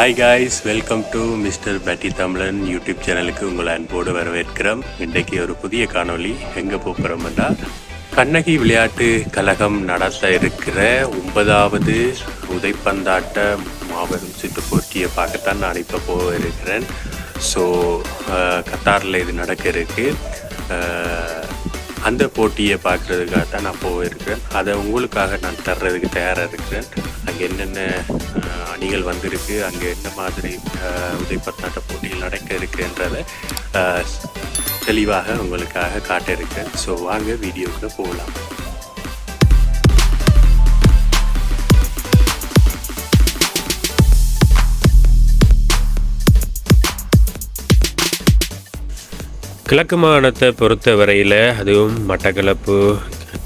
Hi guys welcome to mister Petti Tamilan YouTube சேனலுக்கு உங்களை அன்போடு வரவேற்கிறோம். இன்றைக்கு ஒரு புதிய காணொளி எங்கே போகிறோம்னா கண்ணகி விளையாட்டு கழகம் நடத்த இருக்கிற ஒன்பதாவது உதைப்பந்தாட்ட மாபெரும் சுற்றுப்போட்டியை பார்க்கத்தான் நான் இப்போ போக இருக்கிறேன் ஸோ கத்தாரில் இது நடக்க இருக்கு. அந்த போட்டியை பார்க்குறதுக்காக தான் நான் போயிருக்கிறேன். அதை உங்களுக்காக நான் தர்றதுக்கு தயாராக இருக்கிறேன். அங்கே என்னென்ன அணிகள் வந்திருக்கு அங்கே என்ன மாதிரி உதவி பத்தாட்ட போட்டிகள் நடக்க இருக்குன்றதை தெளிவாக உங்களுக்காக காட்ட இருக்கேன் ஸோ வாங்க வீடியோக்குள்ளே போகலாம். கிழக்கு மாகாணத்தை பொறுத்த வரையில் அதுவும் மட்டக்களப்பு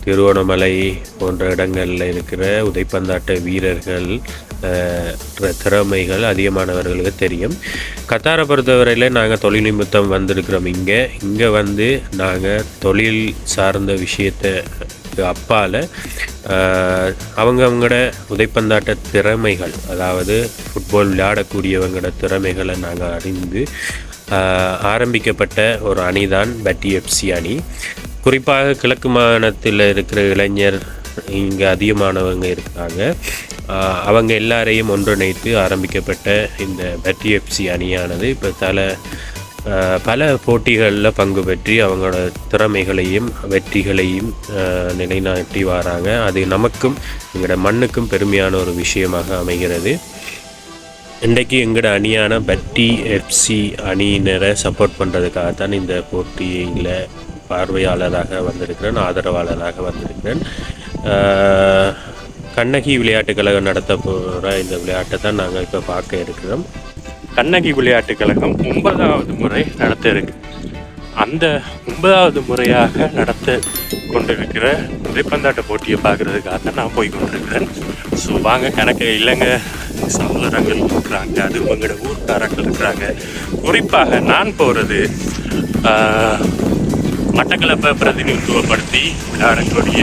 திருவோணமலை போன்ற இடங்களில் இருக்கிற உதைப்பந்தாட்ட வீரர்கள் திறமைகள் அதிகமானவர்களுக்கு தெரியும். கத்தாரை பொறுத்தவரையில் நாங்கள் தொழில் நிமித்தம் வந்திருக்கிறோம் இங்கே. இங்கே வந்து நாங்கள் தொழில் சார்ந்த விஷயத்தை அப்பால் அவங்க அவங்களோட உதைப்பந்தாட்ட திறமைகள் அதாவது ஃபுட்பால் விளையாடக்கூடியவங்களோட திறமைகளை நாங்கள் அறிந்து ஆரம்பிக்கப்பட்ட ஒரு அணிதான் பட்டி எஃப்சி அணி. குறிப்பாக கிழக்கு மாகாணத்தில் இருக்கிற இளைஞர் இங்கே அதிகமானவங்க இருக்காங்க. அவங்க எல்லாரையும் ஒன்றிணைத்து ஆரம்பிக்கப்பட்ட இந்த பட்டி எஃப்சி அணியானது. இப்போ தல பல போட்டிகளில் பங்கு பெற்றி அவங்களோட திறமைகளையும் வெற்றிகளையும் நிலைநாட்டி வராங்க. அது நமக்கும் எங்களோட மண்ணுக்கும் பெருமையான ஒரு விஷயமாக அமைகிறது. இன்றைக்கு எங்களோட அணியான பட்டி எஃப்சி அணியினரை சப்போர்ட் பண்ணுறதுக்காக தான் இந்த போட்டியில் பார்வையாளராக வந்திருக்கிறேன் ஆதரவாளராக வந்திருக்கிறேன். கண்ணகி விளையாட்டுக் கழகம் நடத்த போகிற இந்த விளையாட்டை தான் நாங்கள் இப்போ பார்க்க இருக்கிறோம். கண்ணகி விளையாட்டுக் கழகம் ஒன்பதாவது முறை நடத்த இருக்கு. அந்த ஒன்பதாவது முறையாக நடத்த கொண்டிருக்கிற உதைப்பந்தாட்ட போட்டியை பார்க்கறதுக்காக தான் நான் போய் கொண்டிருக்கிறேன் ஸோ வாங்க கணக்கு இல்லைங்க. சகோதரங்கள் இருக்கிறாங்க அது உங்களோட ஊர்க்காரங்கள் இருக்கிறாங்க. குறிப்பாக நான் போகிறது மட்டக்களப்பை பிரதிநிதித்துவப்படுத்தி விளையாடக்கூடிய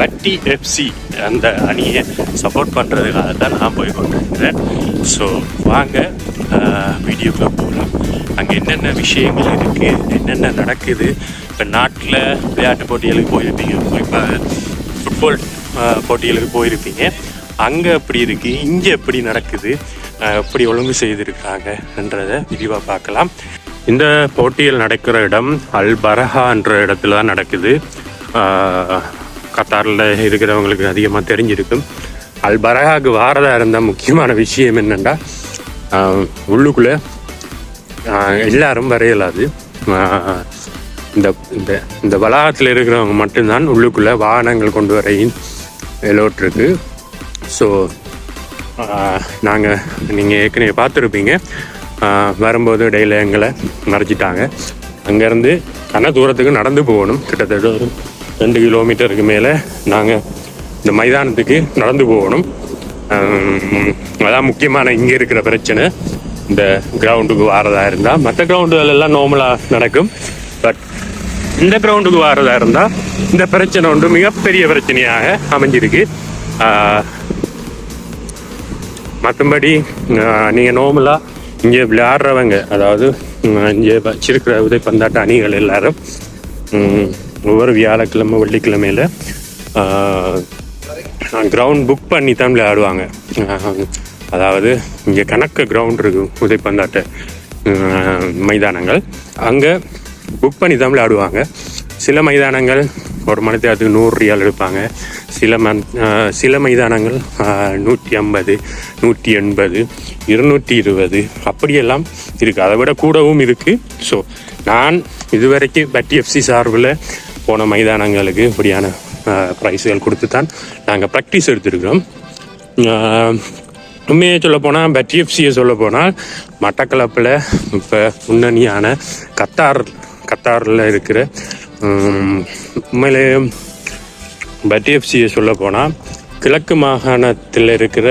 பட்டி எஃப்சி அந்த அணியை சப்போர்ட் பண்ணுறதுக்காக தான் நான் போய் கொண்டிருக்கிறேன் ஸோ வாங்க வீடியோக்குள்ளே போகலாம். அங்கே என்னென்ன விஷயங்கள் இருக்குது என்னென்ன நடக்குது இப்போ நாட்டில் விளையாட்டு போட்டிகளுக்கு போயிருப்பீங்க. குறிப்பாக ஃபுட்பால் போட்டிகளுக்கு போயிருப்பீங்க. அங்கே எப்படி இருக்குது இங்கே எப்படி நடக்குது எப்படி ஒழுங்கு செய்திருக்காங்கன்றதை விரிவாக பார்க்கலாம். இந்த போட்டிகள் நடக்கிற இடம் அல் பரஹான்ற இடத்துல தான் நடக்குது. கத்தாரில் இருக்கிறவங்களுக்கு அதிகமாக தெரிஞ்சிருக்கும். அல் பரஹாக்கு வாரதாக இருந்த முக்கியமான விஷயம் என்னென்னா உள்ளுக்குள்ளே எல்லாரும் வரையலாது இந்த இந்த இந்த வளாகத்தில் இருக்கிறவங்க மட்டும்தான் உள்ளுக்குள்ளே வாகனங்கள் கொண்டு வரையும் எலோட் ஸோ நாங்கள் நீங்கள் ஏற்கனவே பார்த்துருப்பீங்க. வரும்போது இடையில எங்களை மறைச்சிட்டாங்க. அங்கேருந்து கன தூரத்துக்கு நடந்து போகணும். கிட்டத்தட்ட ஒரு ரெண்டு கிலோமீட்டருக்கு மேலே நாங்கள் இந்த மைதானத்துக்கு நடந்து போகணும். அதான் முக்கியமான இங்கே இருக்கிற பிரச்சனை. இந்த கிரவுண்டுக்கு வாரதா இருந்தால் மற்ற கிரவுண்டுகள் எல்லாம் நார்மலாக நடக்கும். பட் இந்த கிரவுண்டுக்கு வாரதா இருந்தால் இந்த பிரச்சனை ஒன்று மிகப்பெரிய பிரச்சனையாக அமைஞ்சிருக்கு. மற்றபடி நீங்கள் நார்மலாக இங்கே விளையாடுறவங்க அதாவது இங்கே வச்சிருக்கிற உதைப்பந்தாட்ட அணிகள் எல்லாரும் ஒவ்வொரு வியாழக்கிழமை வெள்ளிக்கிழமையில கிரவுண்ட் புக் பண்ணி தான் விளையாடுவாங்க. அதாவது இங்கே கணக்கு கிரவுண்ட் இருக்கு உதைப்பந்தாட்ட மைதானங்கள். அங்கே புக் பண்ணி தான் விளையாடுவாங்க சில மைதானங்கள் ஒரு மணி நேரத்துக்கு நூறு ரியால் எடுப்பாங்க. சில மண் சில மைதானங்கள் நூற்றி ஐம்பது நூற்றி எண்பது இருநூற்றி இருபது அப்படியெல்லாம் இருக்குது அதை விட கூடவும் இருக்குது ஸோ நான் இதுவரைக்கும் பட்டி எஃப்சி சார்பில் போன மைதானங்களுக்கு இப்படியான ப்ரைஸுகள் கொடுத்து தான் நாங்கள் ப்ராக்டிஸ் எடுத்திருக்கிறோம். உண்மையை சொல்ல போனால் பட்டி சொல்ல போனால் மட்டக்களப்பில் இப்போ முன்னணியான கத்தார் கத்தாரில் இருக்கிற உம், உண்மையிலே பட்டி சொல்ல போனால் கிழக்கு மாகாணத்தில் இருக்கிற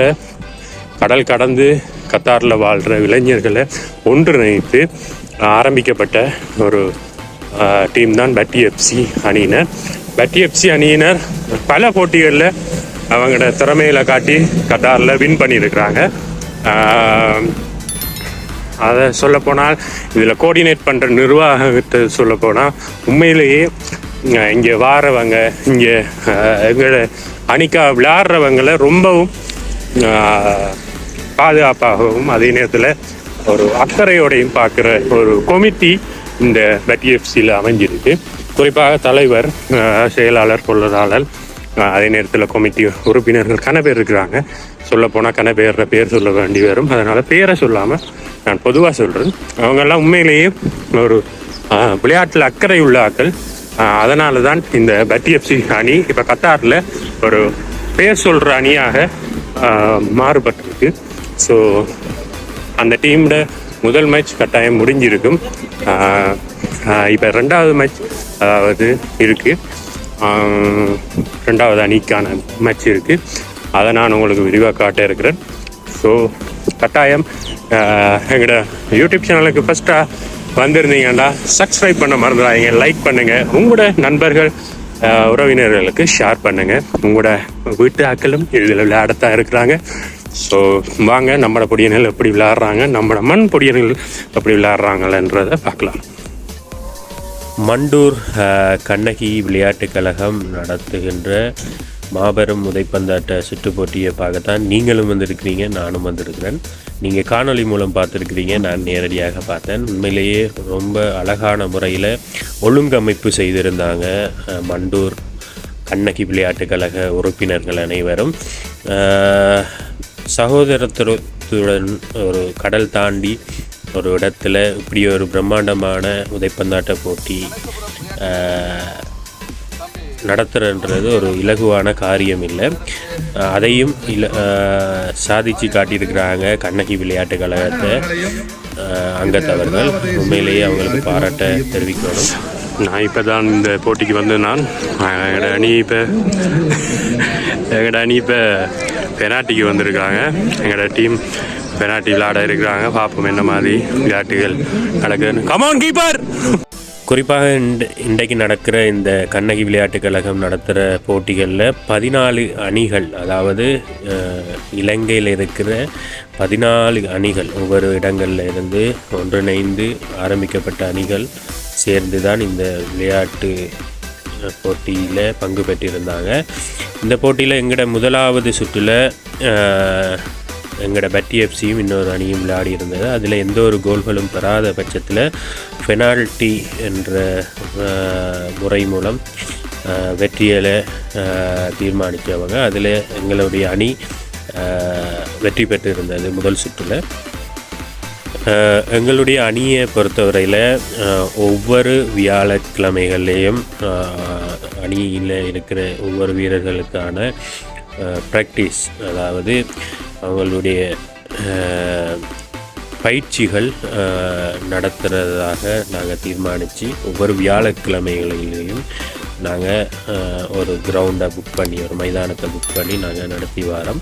கடல் கடந்து கத்தாரில் வாழ்கிற இளைஞர்களை ஒன்றிணைத்து ஆரம்பிக்கப்பட்ட ஒரு டீம் தான் பட்டி எஃப்சி அணியினர். பட்டி எஃப்சி அணியினர் பல போட்டிகளில் அவங்களோட திறமையில காட்டி கட்டாரில் வின் பண்ணியிருக்கிறாங்க. அதை சொல்லப்போனால் இதில் கோஆர்டினேட் பண்ணுற நிர்வாகத்தை சொல்லப்போனால் உண்மையிலேயே இங்கே வாரவங்க இங்கே எங்களை அணிக்கா விளையாடுறவங்களை ரொம்பவும் பாதுகாப்பாகவும் அதே நேரத்தில் ஒரு அக்கறையோடையும் பார்க்குற ஒரு கொமிட்டி இந்த பெட்டிஎஃப்சியில் அமைஞ்சிருக்கு. குறிப்பாக தலைவர் செயலாளர் பொருளாளர் அதே நேரத்தில் கமிட்டி உறுப்பினர்கள் கன பேர் இருக்கிறாங்க. சொல்லப்போனால் கன பேர பேர் சொல்ல வேண்டி வரும். அதனால் பேரை சொல்லாமல் நான் பொதுவாக சொல்கிறேன் அவங்கெல்லாம் உண்மையிலேயே ஒரு விளையாட்டில் அக்கறை உள்ள ஆக்கள் அதனால தான் இந்த பட்டிஎஃப்சி அணி இப்போ கத்தாரில் ஒரு பேர் சொல்கிற அணியாக மாறுபட்டிருக்கு. ஸோ அந்த டீமோட முதல் மேட்ச் கட்டாயம் முடிஞ்சிருக்கும். இப்போ ரெண்டாவது மேட்ச் அதாவது இருக்குது ரெண்டாவது அணிக்கான மேட்ச் இருக்குது அதை நான் உங்களுக்கு விரிவாக காட்ட இருக்கிறேன். ஸோ கட்டாயம் எங்களோட யூடியூப் சேனலுக்கு ஃபஸ்ட்டாக வந்திருந்தீங்கன்னா சப்ஸ்கிரைப் பண்ண மறந்துடாதீங்க லைக் பண்ணுங்கள் உங்களோட நண்பர்கள் உறவினர்களுக்கு ஷேர் பண்ணுங்கள் உங்களோட வீட்டு ஆக்களும் இதில் விளையாடத்தான் இருக்கிறாங்க. ஸோ வாங்க நம்மளோட பொடியர்கள் எப்படி விளையாடுறாங்க நம்மளோட மண் பொடியர்கள் எப்படி விளையாடுறாங்கன்றதை பார்க்கலாம். மண்டூர் கண்ணகி விளையாட்டுக் கழகம் நடத்துகின்ற மாபெரும் உதைப்பந்தாட்ட சுற்று போட்டியை பார்க்கத்தான் நீங்களும் வந்திருக்கிறீங்க நானும் வந்திருக்கிறேன். நீங்கள் காணொளி மூலம் பார்த்துருக்கிறீங்க நான் நேரடியாக பார்த்தேன். உண்மையிலேயே ரொம்ப அழகான முறையில் ஒழுங்கமைப்பு செய்திருந்தாங்க மண்டூர் கண்ணகி விளையாட்டுக் கழக உறுப்பினர்கள் அனைவரும். சகோதரத்துடன் ஒரு கடல் தாண்டி ஒரு இடத்துல இப்படி ஒரு பிரம்மாண்டமான உதைப்பந்தாட்ட போட்டி நடத்துறன்றது ஒரு இலகுவான காரியம் இல்லை அதையும் இல சாதிச்சு காட்டியிருக்கிறாங்க கண்ணகி விளையாட்டு கழகத்தை அங்கத்தவர்கள். உண்மையிலேயே அவங்களுக்கு பாராட்ட தெரிவிக்கணும். நான் இப்போ தான் இந்த போட்டிக்கு வந்து நான் எங்களோட அணி இப்போ எங்களோட அணி இப்போ பெனாட்டிக்கு வந்திருக்காங்க. எங்களோட டீம் பெனாட்டி விளையாட இருக்கிறாங்க. பார்ப்போம் என்ன மாதிரி விளையாட்டுகள் நடக்குதுன்னு. கமான் கீப்பர் குறிப்பாக இன்றைக்கு நடக்கிற இந்த கண்ணகி விளையாட்டுக் கழகம் நடத்துகிற போட்டிகளில் பதினாலு அணிகள் அதாவது இலங்கையில் இருக்கிற பதினாலு அணிகள் ஒவ்வொரு இடங்களில் இருந்து ஒன்றிணைந்து ஆரம்பிக்கப்பட்ட அணிகள் சேர்ந்து தான் இந்த விளையாட்டு போட்டியில் பங்கு பெற்றிருந்தாங்க. இந்த போட்டியில் எங்களோட முதலாவது சுற்றில் எங்களோட பட்டி எஃப்சியும் இன்னொரு அணியும் விளையாடி இருந்தது அதில் எந்த ஒரு கோல்களும் பெறாத பட்சத்தில் பெனால்ட்டி என்ற முறை மூலம் வெற்றியலை தீர்மானித்தவங்க. அதில் எங்களுடைய அணி வெற்றி வெற்றி பெற்றிருந்தது முதல் சுற்றில். எங்களுடைய அணியை பொறுத்தவரையில் ஒவ்வொரு வியாழக்கிழமைகள்லேயும் அணியில் இருக்கிற ஒவ்வொரு வீரர்களுக்கான ப்ராக்டிஸ் அதாவது அவங்களுடைய பயிற்சிகள் நடத்துகிறதாக நாங்கள் தீர்மானித்து ஒவ்வொரு வியாழக்கிழமைகளிலையும் நாங்கள் ஒரு கிரவுண்டை புக் பண்ணி ஒரு மைதானத்தை புக் பண்ணி நாங்கள் நடத்தி வரோம்.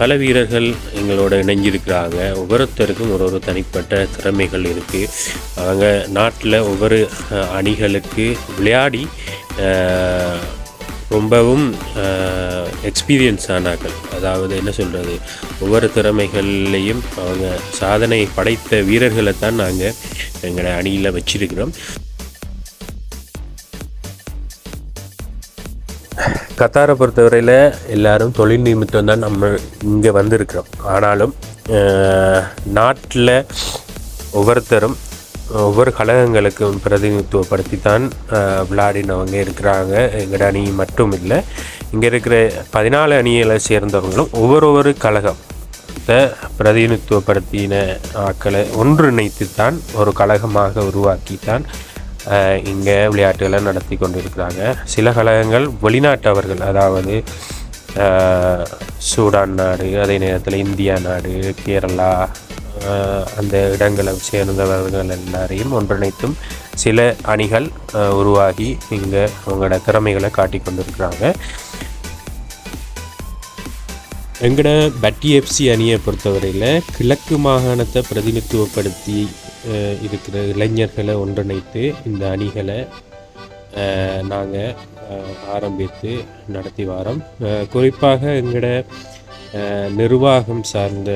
பல வீரர்கள் எங்களோட இணைஞ்சிருக்கிறாங்க. ஒவ்வொருத்தருக்கும் ஒரு ஒரு தனிப்பட்ட திறமைகள் இருக்குது அவங்க நாட்டில் ஒவ்வொரு அணிகளுக்கு விளையாடி ரொம்பவும் எக்ஸ்பீரியன்ஸ் ஆனாக்கள் அதாவது என்ன சொல்கிறது ஒவ்வொரு திறமைகள்லையும் அவங்க சாதனை படைத்த வீரர்களை தான் நாங்கள் எங்களை அணியில் வச்சிருக்கிறோம். கத்தாரை பொறுத்தவரையில் எல்லாரும் தொழில் நிமித்தம் தான் நம்ம இங்கே வந்திருக்கிறோம். ஆனாலும் நாட்டில் ஒவ்வொருத்தரும் ஒவ்வொரு கழகங்களுக்கும் பிரதிநிதித்துவப்படுத்தி தான் விளையாடினவங்க இருக்கிறாங்க. எங்கள் அணி மட்டும் இல்லை. இங்கே இருக்கிற பதினாலு அணிகளை சேர்ந்தவங்களும் ஒவ்வொரு ஒவ்வொரு கழகம் பிரதிநிதித்துவப்படுத்தின ஆக்களை ஒன்றிணைத்து தான் ஒரு கழகமாக உருவாக்கி தான் இங்கே விளையாட்டுகளை நடத்தி கொண்டிருக்கிறாங்க. சில கழகங்கள் வெளிநாட்டவர்கள் அதாவது சூடான் நாடு அதே நேரத்தில் இந்தியா நாடு கேரளா அந்த இடங்களை சேர்ந்தவர்கள் எல்லாரையும் ஒன்றிணைத்தும் சில அணிகள் உருவாகி இங்கே அவங்களோட திறமைகளை காட்டி கொண்டிருக்கிறாங்க. எங்கட பட்டி எஃப்சி அணியை பொறுத்தவரையில் கிழக்கு மாகாணத்தை பிரதிநிதித்துவப்படுத்தி இருக்கிற இளைஞர்களை ஒன்றிணைத்து இந்த அணிகளை நாங்கள் ஆரம்பித்து நடத்தி வாரோம். குறிப்பாக எங்களோட நிர்வாகம் சார்ந்த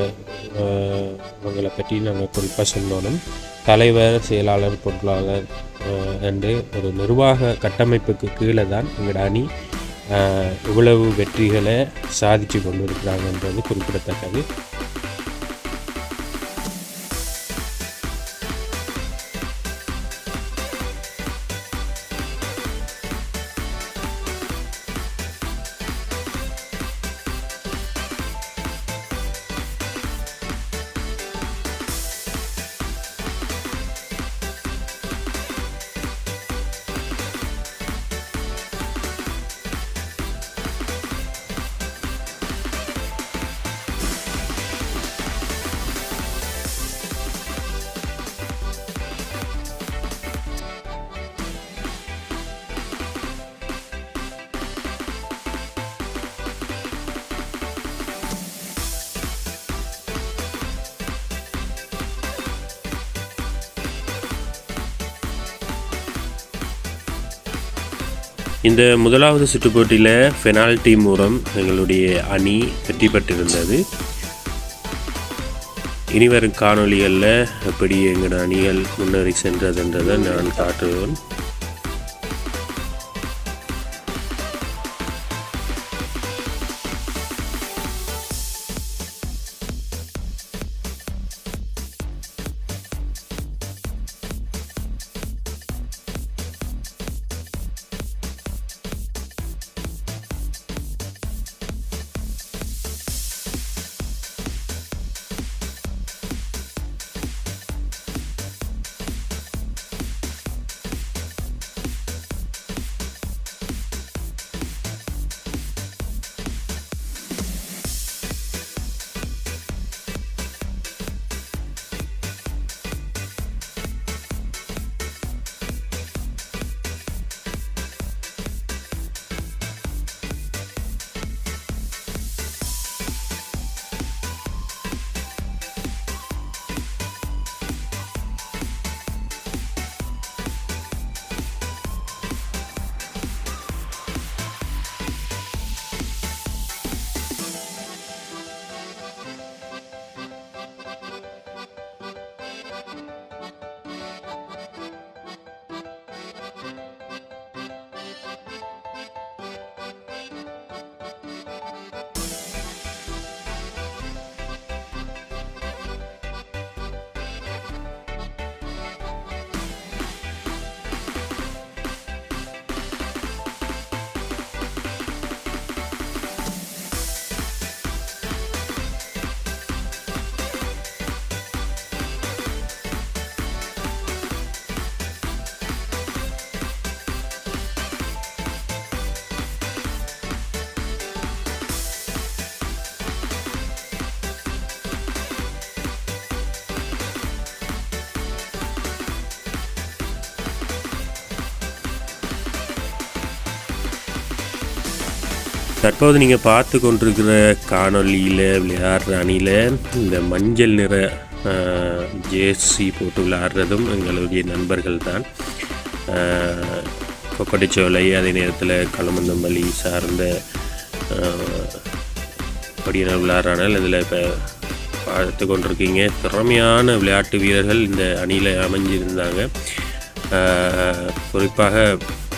அவங்களை பற்றி நாங்கள் குறிப்பாக சொன்னோம் தலைவர் செயலாளர் பொருளாளர் அஹ், என்று ஒரு நிர்வாக கட்டமைப்புக்கு கீழே தான் எங்களோட அணி அஹ், இவ்வளவு வெற்றிகளை சாதித்து கொண்டு இருக்கிறாங்கன்றது குறிப்பிடத்தக்கது. இந்த முதலாவது சுற்று போட்டியில் பெனால்டி மூலம் எங்களுடைய அணி வெற்றி பெற்றிருந்தது. இனிவரும் காணொளிகளில் எப்படி எங்களோட அணிகள் முன்னேறி சென்றதுன்றதை நான் காட்டுவேன் தற்போது நீங்கள் பார்த்து கொண்டிருக்கிற காணொளியில் விளையாடுற அணியில் இந்த மஞ்சள் நிற ஜேர்சி போட்டு விளையாடுறதும் எங்களுடைய நண்பர்கள் தான். கொக்கட்டிச்சோலை அதே நேரத்தில் களமந்தம்பள்ளி சார்ந்த படியினர் விளையாடுறானால் இதில் இப்போ பார்த்து கொண்டிருக்கீங்க. திறமையான விளையாட்டு வீரர்கள் இந்த அணியில் அமைஞ்சிருந்தாங்க. குறிப்பாக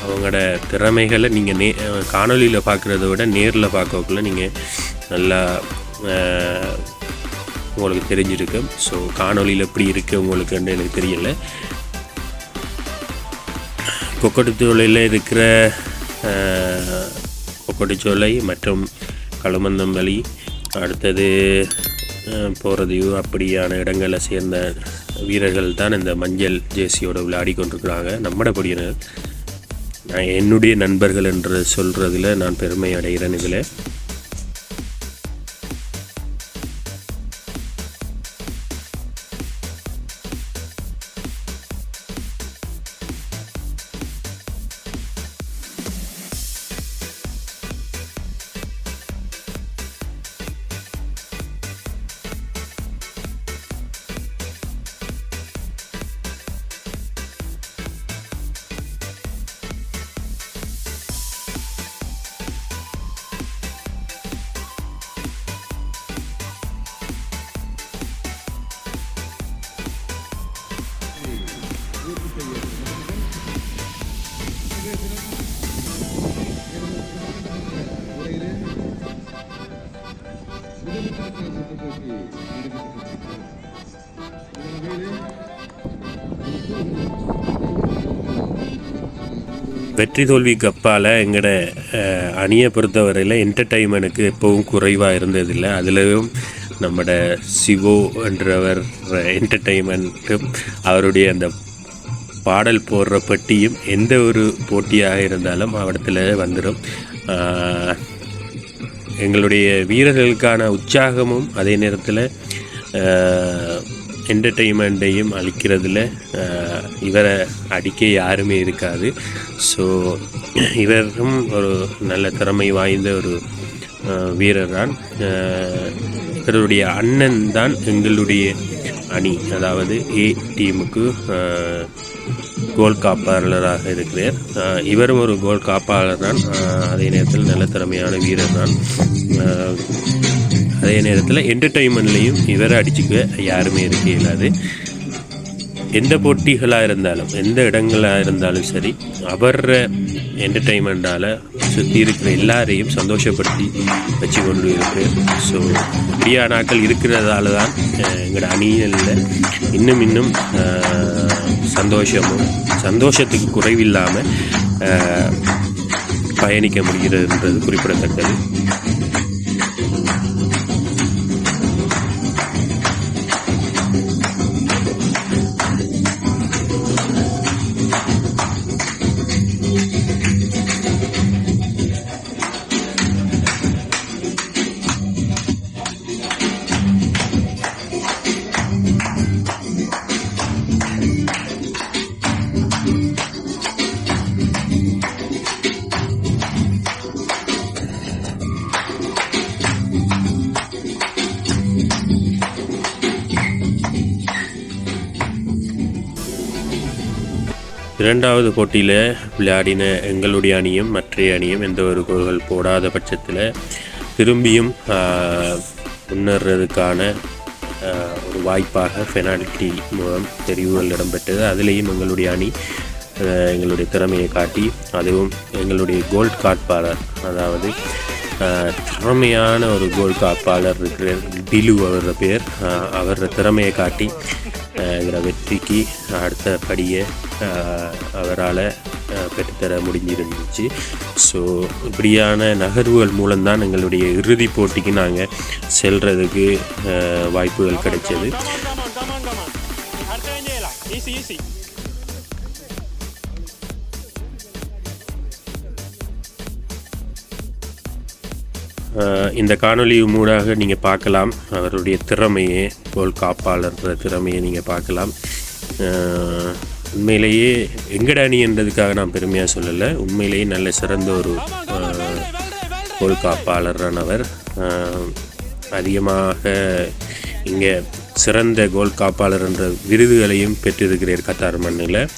அவங்களோட திறமைகளை நீங்கள் நே காணொலியில் பார்க்குறத விட நேரில் பார்க்கக்குள்ள நீங்கள் நல்லா உங்களுக்கு தெரிஞ்சிருக்கு. ஸோ காணொளியில் எப்படி இருக்குது உங்களுக்குன்னு எனக்கு தெரியல. கொக்கட்டுச்சோலையில் இருக்கிற கொக்கட்டுச்சோலை மற்றும் களுமந்தம்பலி அடுத்தது போகிறதையோ அப்படியான இடங்களை சேர்ந்த வீரர்கள் தான் இந்த மஞ்சள் ஜேசியோட விளையாடி கொண்டிருக்கிறாங்க. நம்மடப்படியினர் நான் என்னுடைய நண்பர்கள் என்று சொல்கிறதுல நான் பெருமை அடைகிறேன் இதில். வெற்றி தோல்விக்கு அப்பால் எங்களோட அணியை பொறுத்தவரையில் என்டர்டைன்மெண்ட்டுக்கு எப்பவும் குறைவாக இருந்ததில்லை. அதுலேயும் நம்மட சிவோ என்றவர் என்டர்டைன்மெண்ட்டும் அவருடைய அந்த பாடல் போடுற பெட்டியும் எந்த ஒரு போட்டியாக இருந்தாலும் அவடத்தில் வந்துடும் எங்களுடைய வீரர்களுக்கான உற்சாகமும் அதே நேரத்தில் என்டர்டெயின்மெண்ட்டையும் அளிக்கிறதுல இவரை அடிக்க யாருமே இருக்காது. ஸோ இவரும் ஒரு நல்ல திறமை வாய்ந்த ஒரு வீரர் தான் இவருடைய அண்ணன் தான் எங்களுடைய அணி. அதாவது ஏ டீமுக்கு கோல் காப்பாளராக இருக்கிறார். இவரும் ஒரு கோல் காப்பாளர் தான் அதே நேரத்தில் நல்ல திறமையான வீரர் தான் அதே நேரத்தில் என்டர்டெயின்மெண்ட்லேயும் இவரை அடிச்சுக்க யாருமே இருக்க இல்லாது எந்த போட்டிகளாக இருந்தாலும் எந்த இடங்களாக இருந்தாலும் சரி அவர் என்டர்டெயின்மெண்ட்டால் சுற்றி இருக்கிற எல்லாரையும் சந்தோஷப்படுத்தி வச்சு கொண்டு இருக்கு. ஸோ இப்படியா நாட்கள் இருக்கிறதால தான் எங்களோட அணியில் இன்னும் இன்னும் சந்தோஷமும் சந்தோஷத்துக்கு குறைவில்லாமல் பயணிக்க முடிகிறதுன்றது குறிப்பிடத்தக்கது. இரண்டாவது போட்டியில் விளையாடின எங்களுடைய அணியும் மற்றைய அணியும் எந்த ஒரு கோல்கள் போடாத பட்சத்தில் திரும்பியும் முன்னேறதுக்கான ஒரு வாய்ப்பாக பெனால்டி மூலம் தெரிவுகள் இடம்பெற்றது. அதிலேயும் எங்களுடைய அணி எங்களுடைய திறமையை காட்டி அதுவும் எங்களுடைய கோல்ட் காட்பாளர் அதாவது திறமையான ஒரு கோல் காப்பாளர் இருக்கிற டிலு அவரோட பேர் அவரோட திறமையை காட்டி எங்களோட வெற்றிக்கு அடுத்த படியை அவரால் பெற்றுத்தர முடிஞ்சிருந்துச்சு. ஸோ இப்படியான நகர்வுகள் மூலம்தான் எங்களுடைய இறுதி போட்டிக்கு நாங்கள் செல்றதுக்கு வாய்ப்புகள் கிடைச்சது. இந்த காணொலி மூடாக நீங்கள் பார்க்கலாம். அவருடைய திறமையை கோல் காப்பாளர் திறமையை நீங்கள் பார்க்கலாம். உண்மையிலேயே எங்கட என்றதுக்காக நான் பெருமையாக சொல்லலை. உண்மையிலேயே நல்ல சிறந்த ஒரு ஆஹ், கோல் அவர். அதிகமாக இங்கே சிறந்த கோல் காப்பாளர் என்ற விருதுகளையும் பெற்றிருக்கிறார் கத்தார் மண்ணில்.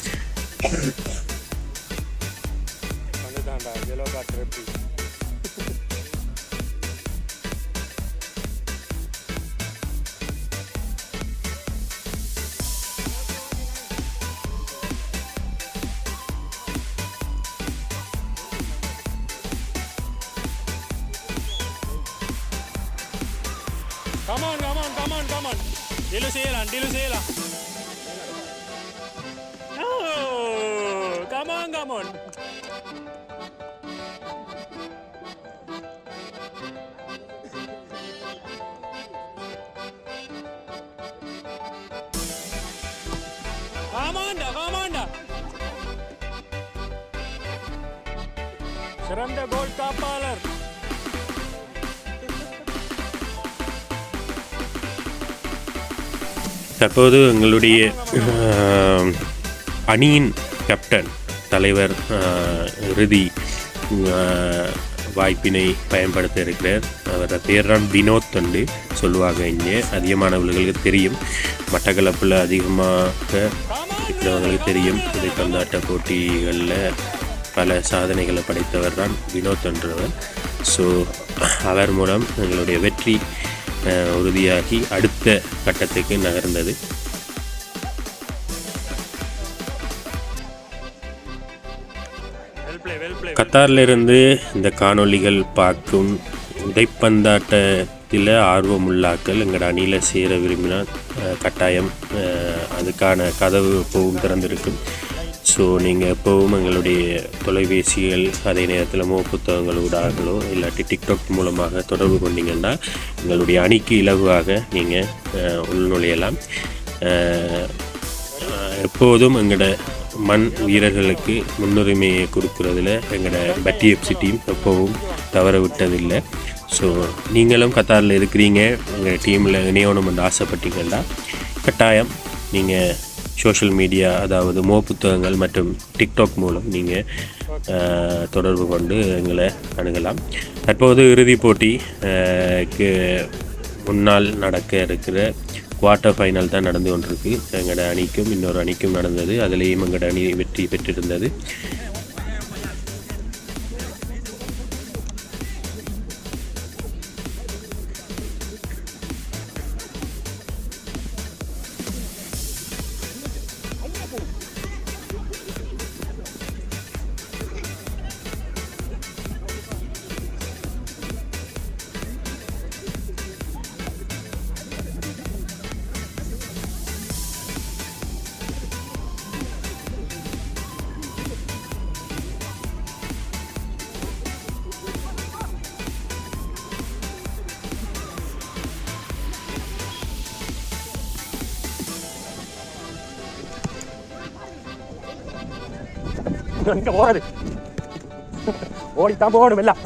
come on, come on, come on, come on. Dilu sila, dilu sila. Oh, come on, come on. Come on, da, come on, da. Seram deh gold kapaler. தற்போது எங்களுடைய அணியின் கேப்டன் தலைவர் இறுதி வாய்ப்பினை பயன்படுத்த இருக்கிறார். அவரோட பேர் தான் வினோத் தண்டு சொல்லுவாங்க இங்கே. அதிகமானவர்களுக்கு தெரியும். மட்டக்களப்பில் அதிகமாக இருக்கிறவங்களுக்கு தெரியும். இதை பந்தாட்ட போட்டிகளில் பல சாதனைகளை படைத்தவர் தான் வினோத் என்றவர். ஸோ அவர் மூலம் எங்களுடைய வெற்றி உறுதியாகி அடுத்த கட்டத்துக்கு நகர்ந்தது. கத்தாரிலிருந்து இந்த காணொளிகள் பார்க்கும் உதைப்பந்தாட்டத்தில் ஆர்வமுள்ளாக்கள் எங்கள் அணியில் சேர விரும்பினால் அஹ், கட்டாயம் அஹ், அதுக்கான கதவு இப்போவும் திறந்திருக்கும். ஸோ நீங்கள் எப்போவும் எங்களுடைய தொலைபேசிகள் அதே நேரத்தில் மோ புத்தகங்கள் ஊடாகலோ இல்லாட்டி டிக்டாக் மூலமாக தொடர்பு கொண்டீங்கன்னா எங்களுடைய அணிக்கு இலகுவாக நீங்கள் உள்நுழையலாம். எப்போதும் எங்களோட மண் வீரர்களுக்கு முன்னுரிமையை கொடுக்குறதுல எங்களோட பட்டி எஃப்சி டீம் எப்போவும் தவற விட்டதில்லை. ஸோ நீங்களும் கத்தாரில் இருக்கிறீங்க எங்கள் டீமில் இணையணும்னு ஆசைப்பட்டீங்கன்னா கட்டாயம் நீங்கள் சோஷியல் மீடியா அதாவது மோ புத்தகங்கள் மற்றும் டிக்டாக் மூலம் நீங்கள் தொடர்பு கொண்டு எங்களை அணுகலாம். தற்போது இறுதிப் போட்டி முன்னால் நடக்க இருக்கிற குவார்ட்டர் ஃபைனல் தான் நடந்து கொண்டிருக்கு. எங்களோட அணிக்கும் இன்னொரு அணிக்கும் நடந்தது. அதுலேயும் எங்களோட அணி வெற்றி பெற்றிருந்தது. எங்க போறது ஓடித்தான் போகணும் எல்லாம்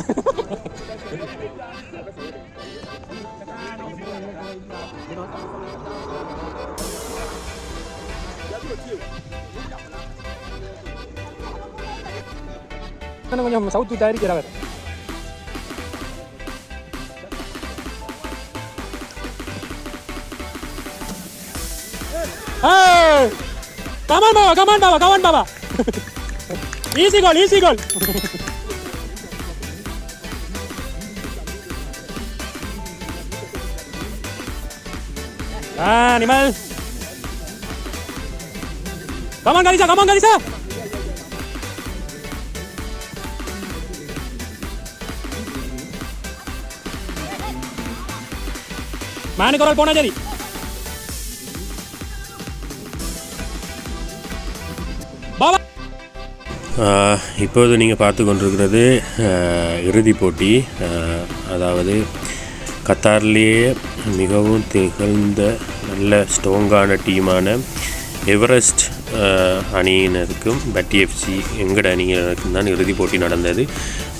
கொஞ்சம் சவுத்து விட்டா இருக்கிறவர் come on Baba come on Baba come on Baba easy goal, easy goal. animal. Come on, Garissa, come on, Garissa. മാനിക്കുറൽ പോണ ശരി இப்போது நீங்கள் பார்த்து கொண்டிருக்கிறது இறுதிப் போட்டி. அதாவது கத்தார்லேயே மிகவும் திகழ்ந்த நல்ல ஸ்ட்ராங்கான டீமான எவரெஸ்ட் அணியினருக்கும் பட்டி எஃப்சி எங்கட அணியினருக்கும் தான் இறுதிப் போட்டி நடந்தது.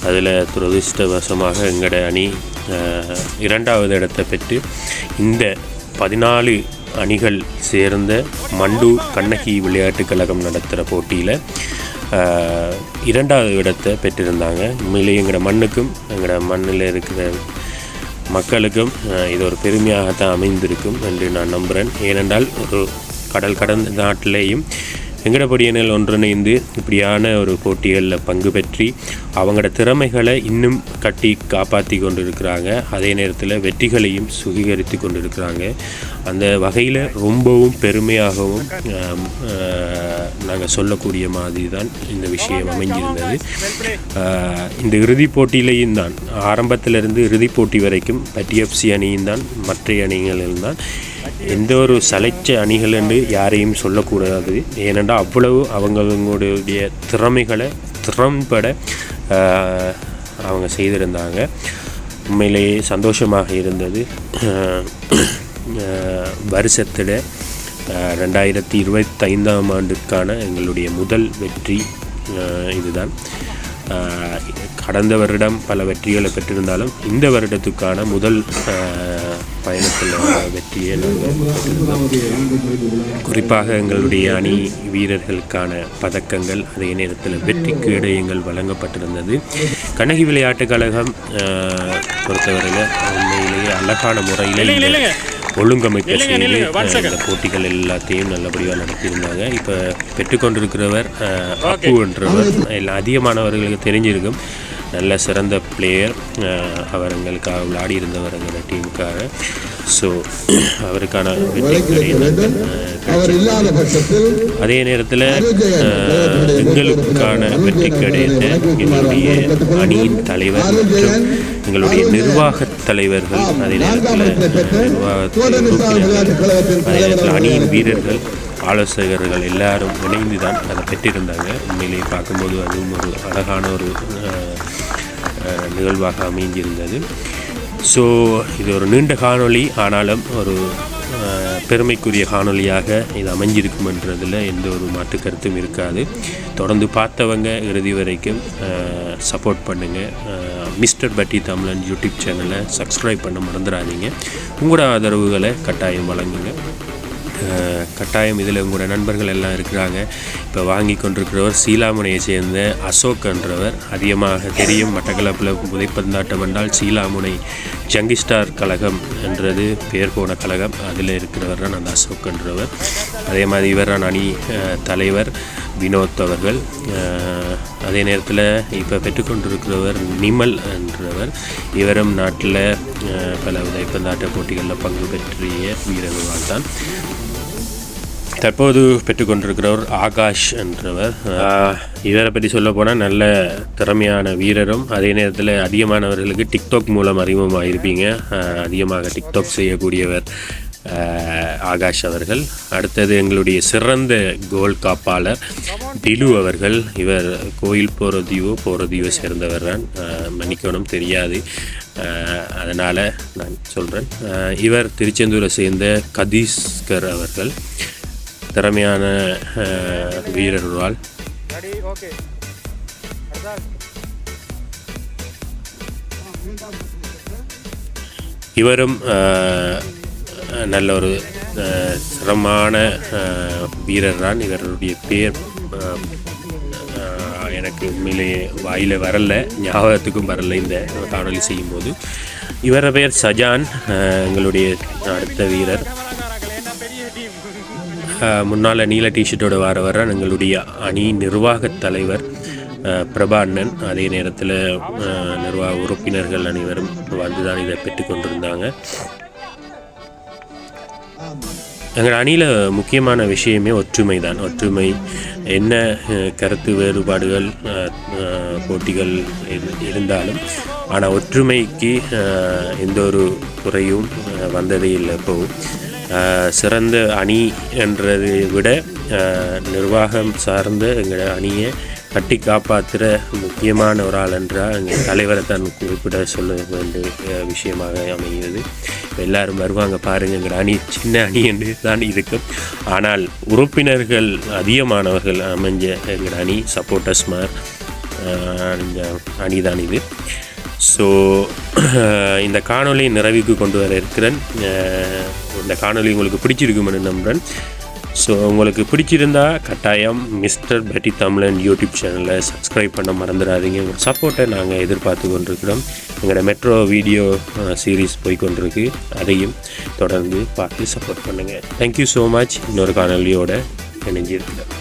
அதில் துரதிருஷ்டவசமாக எங்கட அணி இரண்டாவது இடத்தை பெற்று இந்த பதினாலு அணிகள் சேர்ந்த மண்டூர் கண்ணகி விளையாட்டுக் கழகம் நடத்துகிற போட்டியில் இரண்டாவது இடத்தை பெற்றிருந்தாங்க. உண்மையிலே எங்களோட மண்ணுக்கும் எங்களோட மண்ணில் இருக்கிற மக்களுக்கும் இது ஒரு பெருமையாகத்தான் அமைந்திருக்கும் என்று நான் நம்புகிறேன் ஏனென்றால் ஒரு கடல் கடந்த நாட்டிலேயும் வெங்கடப்படியனில் ஒன்றிணைந்து இப்படியான ஒரு போட்டிகளில் பங்கு பெற்றி அவங்களோட திறமைகளை இன்னும் கட்டி காப்பாற்றி கொண்டிருக்கிறாங்க. அதே நேரத்தில் வெற்றிகளையும் சுகீகரித்து கொண்டிருக்கிறாங்க. அந்த வகையில் ரொம்பவும் பெருமையாகவும் நாங்கள் சொல்லக்கூடிய மாதிரி தான் இந்த விஷயம் அமைஞ்சிருந்தது இந்த இறுதிப் போட்டியிலையும் தான் ஆரம்பத்திலிருந்து இறுதிப் போட்டி வரைக்கும் பட்டிஎஃப்சி அணியும் தான் மற்ற அணிகளிலும் தான் எந்த ஒரு சலைச்ச அணிகள் என்று யாரையும் சொல்லக்கூடாது. ஏனென்றால் அவ்வளவு அவங்களுடைய திறமைகளை திறம்பட அவங்க செய்திருந்தாங்க. உண்மையிலேயே சந்தோஷமாக இருந்தது. வருஷத்தில் ரெண்டாயிரத்தி இருபத்தைந்தாம் ஆண்டுக்கான எங்களுடைய முதல் வெற்றி இதுதான். கடந்த வருடம் பல வெற்றிகளை பெற்றிருந்தாலும் இந்த வருடத்துக்கான முதல் பயணத்தில் வெற்றியை நாங்கள் குறிப்பாக எங்களுடைய அணி வீரர்களுக்கான பதக்கங்கள் அதே நேரத்தில் வெற்றி கேடயங்கள் வழங்கப்பட்டிருந்தது. கண்ணகி விளையாட்டுக் கழகம் பொறுத்தவரையில் உண்மையிலேயே அழகான முறையில் ஒழுங்கமைப்பு செய்து இந்த போட்டிகள் எல்லாத்தையும் நல்லபடியாக நடத்தியிருந்தாங்க. இப்போ பெற்றுக்கொண்டிருக்கிறவர் அப்பு என்றவர். அதிகமானவர்களுக்கு தெரிஞ்சிருக்கும். நல்ல சிறந்த பிளேயர் அவர் எங்களுக்காக விளையாடி இருந்தவர் எங்களோட டீமுக்காக ஸோ அவருக்கான அதே நேரத்தில் எங்களுக்கான வெற்றி கிடைத்த எங்களுடைய அணியின் தலைவர் மற்றும் எங்களுடைய நிர்வாக தலைவர்கள் அதே நேரத்தில் உறுப்பினர்கள் அதே நேரத்தில் அணியின் வீரர்கள் ஆலோசகர்கள் எல்லாரும் இணைந்து தான் அதை பெற்றிருந்தாங்க. உண்மையிலேயே பார்க்கும்போது அதுவும் ஒரு அழகான ஒரு நிகழ்வாக அமைஞ்சிருந்தது ஸோ இது ஒரு நீண்ட காணொளி. ஆனாலும் ஒரு பெருமைக்குரிய காணொளியாக இது அமைஞ்சிருக்கும்ன்றதில் எந்த ஒரு மாற்று கருத்தும் இருக்காது. தொடர்ந்து பார்த்தவங்க இறுதி வரைக்கும் சப்போர்ட் பண்ணுங்கள் மிஸ்டர் பட்டி தமிழன் யூடியூப் சேனலை சப்ஸ்கிரைப் பண்ண மறந்துடாதீங்க. உங்களோட ஆதரவுகளை கட்டாயம் வழங்குங்க. கட்டாயம் இதில் உங்களோட நண்பர்கள் எல்லாம் இருக்கிறாங்க. இப்போ வாங்கி கொண்டிருக்கிறவர் சீலாமுனையை சேர்ந்த அசோக் என்றவர். அதிகமாக தெரியும் மட்டக்களப்பில் புதைப்பந்தாட்டம் என்றால் சீலாமுனை ஜங்கிஸ்டார் கழகம் என்றது பேர் போன கழகம். அதில் இருக்கிறவர் தான் அந்த அசோக் என்றவர். அதே மாதிரி இவர் தான் அணி தலைவர் வினோத் அவர்கள். அதே நேரத்தில் இப்போ பெற்றுக்கொண்டிருக்கிறவர் நிமல் என்றவர். இவரும் நாட்டில் பல உதைப்பந்தாட்ட போட்டிகளில் பங்கு பெற்றிய வீரர்கள் தான் தற்போது பெற்றுக்கொண்டிருக்கிறவர் ஆகாஷ் என்றவர். இவரை பற்றி சொல்ல போனால் நல்ல திறமையான வீரரும் அதே நேரத்தில் அதிகமானவர்களுக்கு டிக்டாக் மூலம் அறிமுகமாக இருப்பீங்க அதிகமாக டிக்டாக் செய்யக்கூடியவர் ஆகாஷ் அவர்கள். அடுத்தது எங்களுடைய சிறந்த கோல் காப்பாளர் டிலு அவர்கள். இவர் கோயில் போகிறதையோ போகிறதையோ சேர்ந்தவர் தான். மன்னிக்கணும் தெரியாது. அதனால் நான் சொல்கிறேன் இவர் திருச்செந்தூரை சேர்ந்த கதீஸ்கர் அவர்கள். திறமையான அஹ், வீரர் ஒருவாள் இவரும் நல்ல ஒரு சிரமமான வீரர் தான் இவருடைய பேர் எனக்கு உண்மையிலேயே வாயில் வரல. ஞாபகத்துக்கும் வரல இந்த காணொளி செய்யும்போது. இவர பேர் சஜான். எங்களுடைய அடுத்த வீரர். முன்னால் நீல டிஷர்ட்டோடு வர வர எங்களுடைய அணி நிர்வாகத் தலைவர் அஹ், பிரபா அண்ணன் அதே நேரத்தில் நிர்வாக உறுப்பினர்கள் அனைவரும் வந்து தான் இதை பெற்றுக்கொண்டிருந்தாங்க எங்கள் அணியில் முக்கியமான விஷயமே ஒற்றுமை தான் ஒற்றுமை என்ன கருத்து வேறுபாடுகள் போட்டிகள் இருந்தாலும் ஆனால் ஒற்றுமைக்கு எந்த ஒரு குறையும் வந்ததே இல்லை இப்போவும். சிறந்த அணி என்றதை விட நிர்வாகம் சார்ந்த எங்கள் அணியை கட்டி காப்பாற்றுற முக்கியமான ஒரு ஆள் என்றால் எங்கள் தலைவரை தான் குறிப்பிட சொல்ல வேண்டிய விஷயமாக அமைகிறது. எல்லாரும் வருவாங்க பாருங்க எங்கள் அணி சின்ன அணி என்று தான் இருக்கும். ஆனால் உறுப்பினர்கள் அதிகமானவர்கள் அமைஞ்ச எங்கள் அணி சப்போர்ட்டர்ஸ் மார் அணி தான் இது. ஸோ இந்த காணொளி நிறைவுக்கு கொண்டு வர இருக்கிறேன். இந்த காணொளி உங்களுக்கு பிடிச்சிருக்குமென்னு நம்புகிறேன் ஸோ உங்களுக்கு பிடிச்சிருந்தா கட்டாயம் மிஸ்டர் பெட்டி தமிழன் யூடியூப் சேனலை சப்ஸ்கிரைப் பண்ண மறந்துடாதீங்க. உங்கள் சப்போர்ட்டை நாங்கள் எதிர்பார்த்து கொண்டிருக்கிறோம். எங்களோட மெட்ரோ வீடியோ சீரீஸ் போய் கொண்டிருக்கு அதையும் தொடர்ந்து பார்த்து சப்போர்ட் பண்ணுங்கள் தேங்க்யூ ஸோ மச் இன்னொரு காணொலியோட இணைஞ்சிருக்கிறேன்.